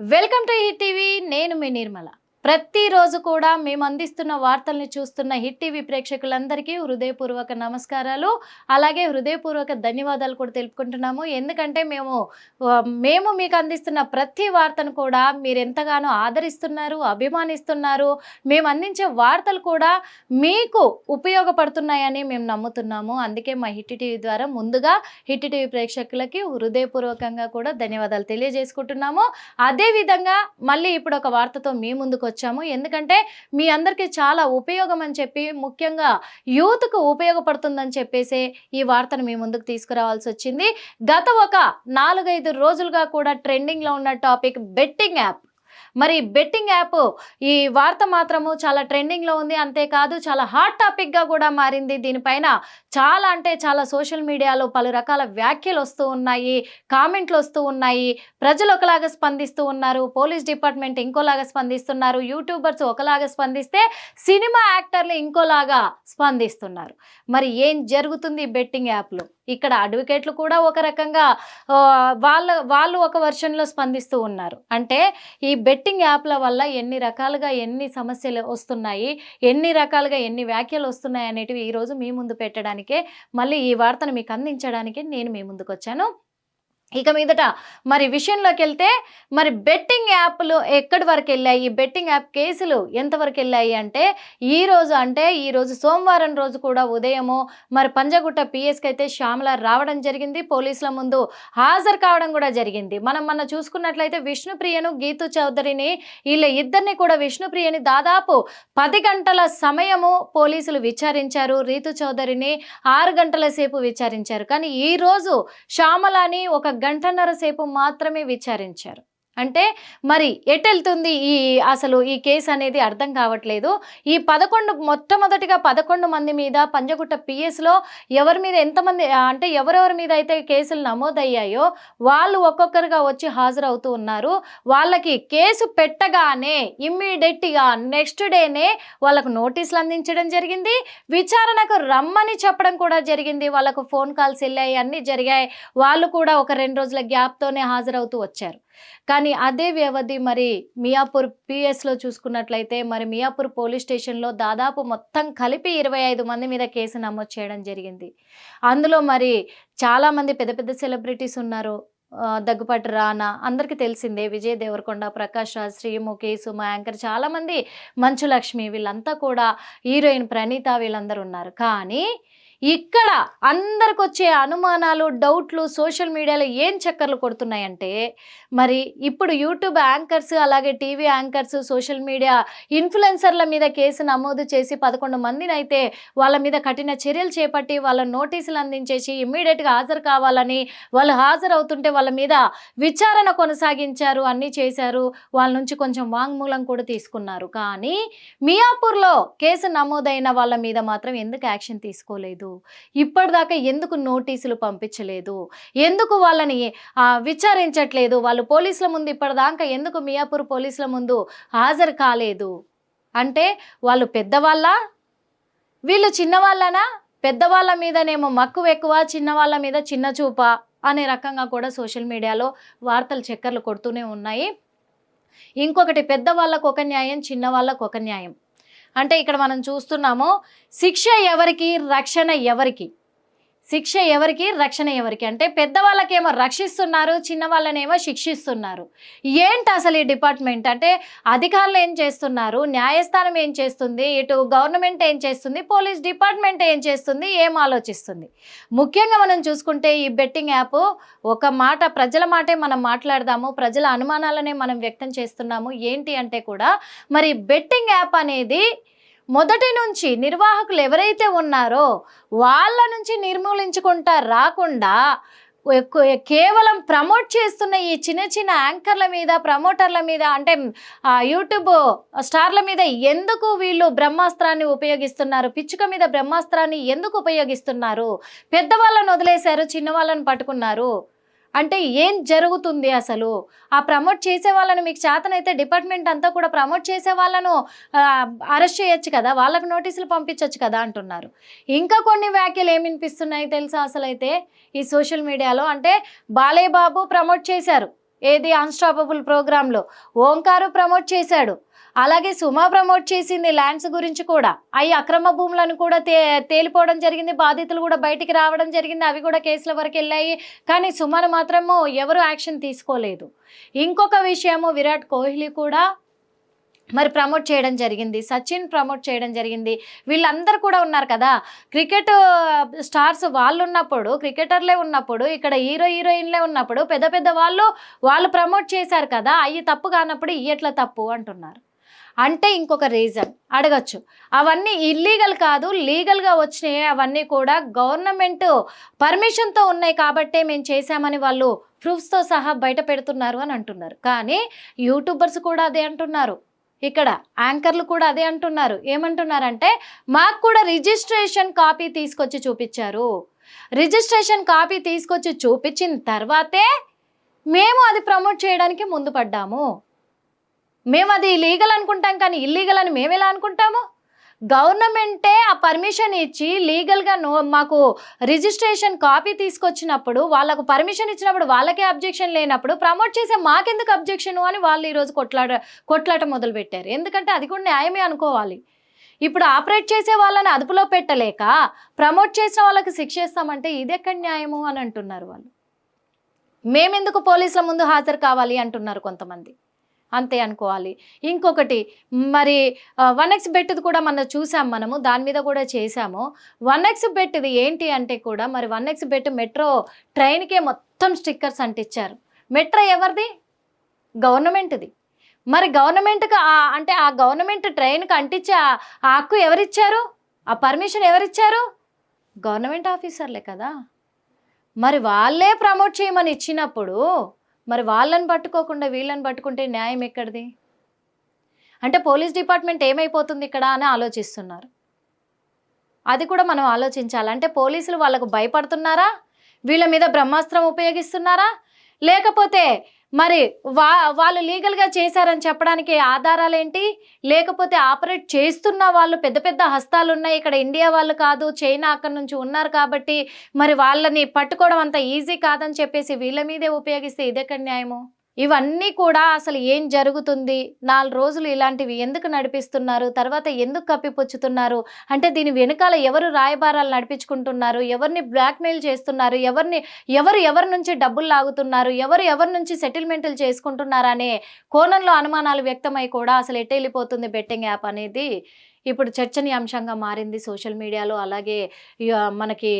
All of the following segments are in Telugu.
వెల్కమ్ టు హిట్ టీవీ నేను మీ నిర్మల. ప్రతిరోజు కూడా మేము అందిస్తున్న వార్తల్ని చూస్తున్న హిట్ టీవీ ప్రేక్షకులందరికీ హృదయపూర్వక నమస్కారాలు. అలాగే హృదయపూర్వక ధన్యవాదాలు కూడా తెలుపుకుంటున్నాము. ఎందుకంటే మేము మేము మీకు అందిస్తున్న ప్రతి వార్తను కూడా మీరు ఎంతగానో ఆదరిస్తున్నారు అభిమానిస్తున్నారు. మేము అందించే వార్తలు కూడా మీకు ఉపయోగపడుతున్నాయని మేము నమ్ముతున్నాము. అందుకే మా హిట్ టీవీ ద్వారా ముందుగా హిట్ టీవీ ప్రేక్షకులకి హృదయపూర్వకంగా కూడా ధన్యవాదాలు తెలియజేసుకుంటున్నాము. అదేవిధంగా మళ్ళీ ఇప్పుడు ఒక వార్తతో మీ ముందుకు వచ్చాము. ఎందుకంటే మీ అందరికీ చాలా ఉపయోగం అని చెప్పి ముఖ్యంగా యూత్కు ఉపయోగపడుతుందని చెప్పేసి ఈ వార్తను మీ ముందుకు తీసుకురావాల్సి వచ్చింది. గత ఒక నాలుగైదు రోజులుగా కూడా ట్రెండింగ్లో ఉన్న టాపిక్ బెట్టింగ్ యాప్. మరి బెట్టింగ్ యాప్ ఈ వార్త మాత్రము చాలా ట్రెండింగ్లో ఉంది. అంతేకాదు చాలా హాట్ టాపిక్గా కూడా మారింది. దీనిపైన చాలా అంటే చాలా సోషల్ మీడియాలో పలు రకాల వ్యాఖ్యలు వస్తూ ఉన్నాయి. కామెంట్లు వస్తూ ఉన్నాయి. ప్రజలు ఒకలాగా స్పందిస్తూ ఉన్నారు. పోలీస్ డిపార్ట్మెంట్ ఇంకోలాగా స్పందిస్తున్నారు. యూట్యూబర్స్ ఒకలాగా స్పందిస్తే సినిమా యాక్టర్లు ఇంకోలాగా స్పందిస్తున్నారు. మరి ఏం జరుగుతుంది బెట్టింగ్ యాప్లో ఇక్కడ అడ్వకేట్లు కూడా ఒక రకంగా వాళ్ళ వాళ్ళు ఒక వర్షన్లో స్పందిస్తూ ఉన్నారు. అంటే ఈ బెట్ బెట్టింగ్ యాప్ల వల్ల ఎన్ని రకాలుగా ఎన్ని సమస్యలు వస్తున్నాయి ఎన్ని రకాలుగా ఎన్ని వ్యాఖ్యలు వస్తున్నాయి అనేటివి ఈరోజు మీ ముందు పెట్టడానికే మళ్ళీ ఈ వార్తను మీకు అందించడానికి నేను మీ ముందుకు వచ్చాను ఇక మీదట మరి విషయంలోకి వెళ్తే మరి బెట్టింగ్ యాప్లు ఎక్కడి వరకు వెళ్ళాయి? ఈ బెట్టింగ్ యాప్ కేసులు ఎంతవరకు వెళ్ళాయి అంటే ఈ రోజు అంటే ఈ రోజు సోమవారం రోజు కూడా ఉదయము మరి పంజగుట్ట పిఎస్కి అయితే శ్యామల రావడం జరిగింది. పోలీసుల ముందు హాజరు కావడం కూడా జరిగింది. మనం మన చూసుకున్నట్లయితే విష్ణుప్రియను గీతు చౌదరిని వీళ్ళ ఇద్దరిని కూడా విష్ణుప్రియని దాదాపు పది గంటల సమయము పోలీసులు విచారించారు. రీతు చౌదరిని ఆరు గంటల సేపు విచారించారు. కానీ ఈరోజు శ్యామలని ఒక గంటన్నర సేపు మాత్రమే విచారించారు. అంటే మరి ఎటెళ్తుంది ఈ అసలు ఈ కేసు అనేది అర్థం కావట్లేదు. ఈ పదకొండు మొట్టమొదటిగా పదకొండు మంది మీద పంజగుట్ట పిఎస్లో ఎవరి మీద ఎంతమంది అంటే ఎవరెవరి మీద అయితే కేసులు నమోదయ్యాయో వాళ్ళు ఒక్కొక్కరుగా వచ్చి హాజరవుతూ ఉన్నారు. వాళ్ళకి కేసు పెట్టగానే ఇమ్మీడియట్గా నెక్స్ట్ డేనే వాళ్ళకు నోటీసులు అందించడం జరిగింది. విచారణకు రమ్మని చెప్పడం కూడా జరిగింది. వాళ్ళకు ఫోన్ కాల్స్ వెళ్ళాయి అన్నీ జరిగాయి. వాళ్ళు కూడా ఒక రెండు రోజుల గ్యాప్తోనే హాజరవుతూ వచ్చారు. కానీ అదే వ్యవధి మరి మియాపూర్ పిఎస్లో చూసుకున్నట్లయితే మరి మియాపూర్ పోలీస్ స్టేషన్లో దాదాపు మొత్తం కలిపి ఇరవై ఐదు మంది మీద కేసు నమోదు చేయడం జరిగింది. అందులో మరి చాలామంది పెద్ద పెద్ద సెలబ్రిటీస్ ఉన్నారు. దగ్గుపాటి రానా అందరికీ తెలిసిందే విజయ్ దేవరకొండ ప్రకాష్ రాజ్ శ్రీముఖి సుమ యాంకర్ చాలామంది మంచులక్ష్మి వీళ్ళంతా కూడా హీరోయిన్ ప్రణీత వీళ్ళందరూ ఉన్నారు. కానీ ఇక్కడ అందరికి వచ్చే అనుమానాలు డౌట్లు సోషల్ మీడియాలో ఏం చక్కర్లు కొడుతున్నాయంటే మరి ఇప్పుడు యూట్యూబ్ యాంకర్స్ అలాగే టీవీ యాంకర్స్ సోషల్ మీడియా ఇన్ఫ్లుయెన్సర్ల మీద కేసు నమోదు చేసి పదకొండు మందిని అయితే వాళ్ళ మీద కఠిన చర్యలు చేపట్టి వాళ్ళ నోటీసులు అందించేసి ఇమ్మీడియట్గా హాజరు కావాలని వాళ్ళు హాజరవుతుంటే వాళ్ళ మీద విచారణ కొనసాగించారు అన్నీ చేశారు వాళ్ళ నుంచి కొంచెం వాంగ్మూలం కూడా తీసుకున్నారు. కానీ మియాపూర్లో కేసు నమోదైన వాళ్ళ మీద మాత్రం ఎందుకు యాక్షన్ తీసుకోలేదు? ఇప్పటిదాకా ఎందుకు నోటీసులు పంపించలేదు? ఎందుకు వాళ్ళని విచారించట్లేదు? వాళ్ళు పోలీసుల ముందు ఇప్పటిదాకా ఎందుకు మియాపూర్ పోలీసుల ముందు హాజరు కాలేదు? అంటే వాళ్ళు పెద్దవాళ్ళ? వీళ్ళు చిన్నవాళ్ళనా? పెద్దవాళ్ళ మీదనేమో మక్కువ ఎక్కువ చిన్నవాళ్ళ మీద చిన్న చూప అనే రకంగా కూడా సోషల్ మీడియాలో వార్తలు చక్కర్లు కొడుతూనే ఉన్నాయి. ఇంకొకటి పెద్దవాళ్ళకు ఒక న్యాయం చిన్నవాళ్ళకు ఒక న్యాయం. అంటే ఇక్కడ మనం చూస్తున్నాము శిక్ష ఎవరికి రక్షణ ఎవరికి? శిక్ష ఎవరికి? రక్షణ ఎవరికి? అంటే పెద్దవాళ్ళకేమో రక్షిస్తున్నారు చిన్న వాళ్ళనేమో శిక్షిస్తున్నారు. ఏంటి అసలు ఈ డిపార్ట్మెంట్? అంటే అధికారులు ఏం చేస్తున్నారు? న్యాయస్థానం ఏం చేస్తుంది? ఇటు గవర్నమెంట్ ఏం చేస్తుంది? పోలీస్ డిపార్ట్మెంట్ ఏం చేస్తుంది? ఏం ఆలోచిస్తుంది? ముఖ్యంగా మనం చూసుకుంటే ఈ బెట్టింగ్ యాప్ ఒక మాట ప్రజల మాటే మనం మాట్లాడదాము ప్రజల అనుమానాలనే మనం వ్యక్తం చేస్తున్నాము. ఏంటి అంటే కూడా మరి బెట్టింగ్ యాప్ అనేది మొదటి నుంచి నిర్వాహకులు ఎవరైతే ఉన్నారో వాళ్ళ నుంచి నిర్మూలించుకుంటా రాకుండా కేవలం ప్రమోట్ చేస్తున్న ఈ చిన్న చిన్న యాంకర్ల మీద ప్రమోటర్ల మీద అంటే యూట్యూబ్ స్టార్ల మీద ఎందుకు వీళ్ళు బ్రహ్మాస్త్రాన్ని ఉపయోగిస్తున్నారు? పిచ్చుక మీద బ్రహ్మాస్త్రాన్ని ఎందుకు ఉపయోగిస్తున్నారు? పెద్దవాళ్ళను వదిలేశారు చిన్నవాళ్ళను పట్టుకున్నారు. అంటే ఏం జరుగుతుంది అసలు? ఆ ప్రమోట్ చేసే వాళ్ళను మీకు చేతనైతే డిపార్ట్మెంట్ అంతా కూడా ప్రమోట్ చేసే వాళ్ళను అరెస్ట్ చేయొచ్చు కదా? వాళ్ళకు నోటీసులు పంపించవచ్చు కదా? అంటున్నారు. ఇంకా కొన్ని వ్యాఖ్యలు ఏమినిపిస్తున్నాయి తెలుసా అసలు అయితే ఈ సోషల్ మీడియాలో అంటే బాలయ్య బాబు ప్రమోట్ చేశారు. ఏది? అన్స్టాపబుల్ ప్రోగ్రాంలో. ఓంకారు ప్రమోట్ చేశాడు. అలాగే సుమా ప్రమోట్ చేసింది ల్యాండ్స్ గురించి కూడా. అవి అక్రమ భూములను కూడా తే తేలిపోవడం జరిగింది. బాధితులు కూడా బయటికి రావడం జరిగింది. అవి కూడా కేసుల వరకు వెళ్ళాయి. కానీ సుమను మాత్రము ఎవరు యాక్షన్ తీసుకోలేదు. ఇంకొక విషయము విరాట్ కోహ్లీ కూడా మరి ప్రమోట్ చేయడం జరిగింది. సచిన్ ప్రమోట్ చేయడం జరిగింది. వీళ్ళందరూ కూడా ఉన్నారు కదా. క్రికెట్ స్టార్స్ వాళ్ళు ఉన్నప్పుడు క్రికెటర్లే ఉన్నప్పుడు ఇక్కడ హీరో హీరోయిన్లే ఉన్నప్పుడు పెద్ద పెద్ద వాళ్ళు వాళ్ళు ప్రమోట్ చేశారు కదా. అవి తప్పు కానప్పుడు ఇయ్యట్ల తప్పు అంటున్నారు. అంటే ఇంకొక రీజన్ అడగచ్చు. అవన్నీ ఇల్లీగల్ కాదు లీగల్గా వచ్చినాయి. అవన్నీ కూడా గవర్నమెంట్ పర్మిషన్తో ఉన్నాయి కాబట్టే మేము చేశామని వాళ్ళు ప్రూఫ్స్తో సహా బయట పెడుతున్నారు అని అంటున్నారు. కానీ యూట్యూబర్స్ కూడా అదే అంటున్నారు. ఇక్కడ యాంకర్లు కూడా అదే అంటున్నారు. ఏమంటున్నారంటే మాకు కూడా రిజిస్ట్రేషన్ కాపీ తీసుకొచ్చి చూపించారు. రిజిస్ట్రేషన్ కాపీ తీసుకొచ్చి చూపించిన తర్వాతే మేము అది ప్రమోట్ చేయడానికి ముందు పడ్డాము. మేము అది లీగల్ అనుకుంటాం కానీ ఇల్లీగల్ అని మేము ఎలా అనుకుంటాము? గవర్నమెంటే ఆ పర్మిషన్ ఇచ్చి లీగల్గా నో మాకు రిజిస్ట్రేషన్ కాపీ తీసుకొచ్చినప్పుడు వాళ్ళకు పర్మిషన్ ఇచ్చినప్పుడు వాళ్ళకే అబ్జెక్షన్ లేనప్పుడు ప్రమోట్ చేసే మాకెందుకు అబ్జెక్షన్ అని వాళ్ళు ఈరోజు కొట్లాట కొట్లాట మొదలుపెట్టారు ఎందుకంటే అది కూడా న్యాయమే అనుకోవాలి. ఇప్పుడు ఆపరేట్ చేసే వాళ్ళని అదుపులో పెట్టలేక ప్రమోట్ చేసిన వాళ్ళకి శిక్షేస్తామంటే ఇది ఎక్కడ న్యాయము అని అంటున్నారు వాళ్ళు? మేమెందుకు పోలీసుల ముందు హాజరు కావాలి అంటున్నారు కొంతమంది. అంతే అనుకోవాలి. ఇంకొకటి మరి వన్ ఎక్స్ బెట్ది కూడా మనం చూసాం మనము దాని మీద కూడా చేసాము. వన్ ఎక్స్ బెట్ది ఏంటి అంటే కూడా మరి వన్ ఎక్స్ బెట్ మెట్రో ట్రైన్కే మొత్తం స్టిక్కర్స్ అంటించారు. మెట్రో ఎవరిది? గవర్నమెంట్ది. మరి గవర్నమెంట్కి అంటే ఆ గవర్నమెంట్ ట్రైన్కి అంటించే ఆ హక్కు ఎవరిచ్చారు? ఆ పర్మిషన్ ఎవరిచ్చారు? గవర్నమెంట్ ఆఫీసర్లే కదా. మరి వాళ్ళే ప్రమోట్ చేయమని ఇచ్చినప్పుడు మరి వాళ్ళని పట్టుకోకుండా వీళ్ళని పట్టుకుంటే న్యాయం ఎక్కడిది? అంటే పోలీస్ డిపార్ట్మెంట్ ఏమైపోతుంది ఇక్కడ అని ఆలోచిస్తున్నారు. అది కూడా మనం ఆలోచించాలి. అంటే పోలీసులు వాళ్ళకు భయపడుతున్నారా? వీళ్ళ మీద బ్రహ్మాస్త్రం ఉపయోగిస్తున్నారా? లేకపోతే మరి వా వాళ్ళు లీగల్గా చేశారని చెప్పడానికి ఆధారాలు ఏంటి లేకపోతే ఆపరేట్ చేస్తున్న వాళ్ళు పెద్ద పెద్ద హస్తాలు ఉన్నాయి ఇక్కడ ఇండియా వాళ్ళు కాదు చైనా అక్కడి నుంచి ఉన్నారు కాబట్టి మరి వాళ్ళని పట్టుకోవడం అంత ఈజీ కాదని చెప్పేసి వీళ్ళ మీదే ఉపయోగిస్తే ఇదెక్కడ న్యాయము? ఇవన్నీ కూడా అసలు ఏం జరుగుతుంది? నాలుగు రోజులు ఇలాంటివి ఎందుకు నడిపిస్తున్నారు? తర్వాత ఎందుకు కప్పిపుచ్చుతున్నారు? అంటే దీని వెనకాల ఎవరు రాయబారాలు నడిపించుకుంటున్నారు? ఎవరిని బ్లాక్మెయిల్ చేస్తున్నారు? ఎవరిని ఎవరు ఎవరి నుంచి డబ్బులు లాగుతున్నారు? ఎవరు ఎవరి నుంచి సెటిల్మెంట్లు చేసుకుంటున్నారనే కోణంలో అనుమానాలు వ్యక్తమై కూడా అసలు ఎటు వెళ్ళిపోతుంది బెట్టింగ్ యాప్ అనేది. ఇప్పుడు చర్చనీయాంశంగా మారింది సోషల్ మీడియాలో అలాగే మనకి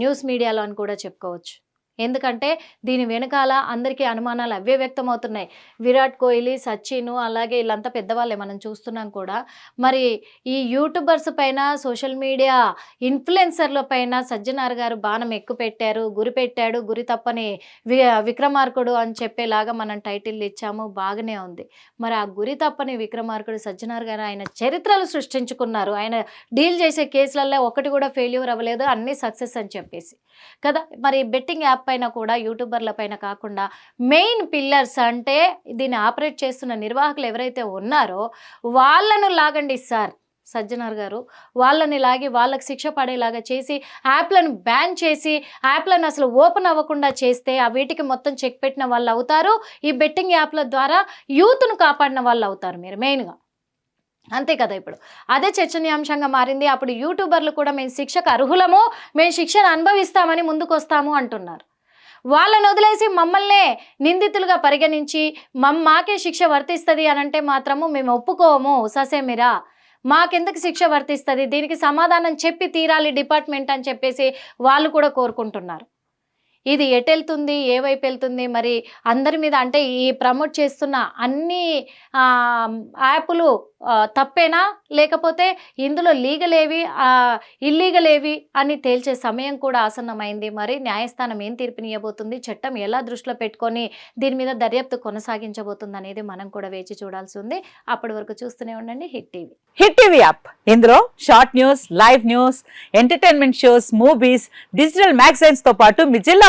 న్యూస్ మీడియాలో అని కూడా చెప్పుకోవచ్చు. ఎందుకంటే దీని వెనకాల అందరికీ అనుమానాలు అవే వ్యక్తమవుతున్నాయి. విరాట్ కోహ్లీ సచిన్ అలాగే వీళ్ళంతా పెద్దవాళ్ళే మనం చూస్తున్నాం కూడా. మరి ఈ యూట్యూబర్స్ పైన సోషల్ మీడియా ఇన్ఫ్లుయెన్సర్ల పైన సజ్జనార్ గారు బాణం ఎక్కువ పెట్టారు గురి పెట్టాడు గురి తప్పని వి విక్రమార్కుడు అని చెప్పేలాగా మనం టైటిల్ ఇచ్చాము బాగానే ఉంది. మరి ఆ గురి తప్పని విక్రమార్కుడు సజ్జనార్ గారు ఆయన చరిత్రలు సృష్టించుకున్నారు. ఆయన డీల్ చేసే కేసులలో ఒకటి కూడా ఫెయిల్యూర్ అవ్వలేదు అన్నీ సక్సెస్ అని చెప్పేసి. కదా మరి బెట్టింగ్ యాప్ పైన కూడా యూట్యూబర్ల పైన కాకుండా మెయిన్ పిల్లర్స్ అంటే దీన్ని ఆపరేట్ చేస్తున్న నిర్వాహకులు ఎవరైతే ఉన్నారో వాళ్ళను లాగండి సార్. సజ్జనార్ గారు వాళ్ళని లాగి వాళ్ళకి శిక్ష పడేలాగా చేసి యాప్లను బ్యాన్ చేసి యాప్లను అసలు ఓపెన్ అవ్వకుండా చేస్తే ఆ వీటికి మొత్తం చెక్ పెట్టిన వాళ్ళు అవుతారు. ఈ బెట్టింగ్ యాప్ల ద్వారా యూత్ను కాపాడిన వాళ్ళు అవుతారు మీరు మెయిన్గా. అంతే కదా ఇప్పుడు. అదే చర్చనీయాంశంగా మారింది. అప్పుడు యూట్యూబర్లు కూడా మేము శిక్షకు అర్హులము మేము శిక్షను అనుభవిస్తామని ముందుకు వస్తాము అంటున్నారు. వాళ్ళని వదిలేసి మమ్మల్నే నిందితులుగా పరిగణించి మమ్ మాకే శిక్ష వర్తిస్తుంది అని అంటే మాత్రము మేము ఒప్పుకోము ససేమిరా మాకెందుకు శిక్ష వర్తిస్తుంది? దీనికి సమాధానం చెప్పి తీరాలి డిపార్ట్మెంట్ అని చెప్పేసి వాళ్ళు కూడా కోరుకుంటున్నారు. ఇది ఎటెళ్తుంది? ఏ వైపు వెళ్తుంది మరి అందరి మీద అంటే ఈ ప్రమోట్ చేస్తున్న అన్ని యాప్లు తప్పేనా? లేకపోతే ఇందులో లీగల్ ఏవి? ఇల్లీగల్ ఏవి? అని తేల్చే సమయం కూడా ఆసన్నమైంది. మరి న్యాయస్థానం ఏం తీర్పునియబోతుంది చట్టం ఎలా దృష్టిలో పెట్టుకొని దీని మీద దర్యాప్తు కొనసాగించబోతుంది అనేది మనం కూడా వేచి చూడాల్సి ఉంది. అప్పటి వరకు చూస్తూనే ఉండండి. Hit TV. Hit TV app. ఇందులో short news live news entertainment shows movies digital మ్యాగజైన్స్తో పాటు మీ జిల్లా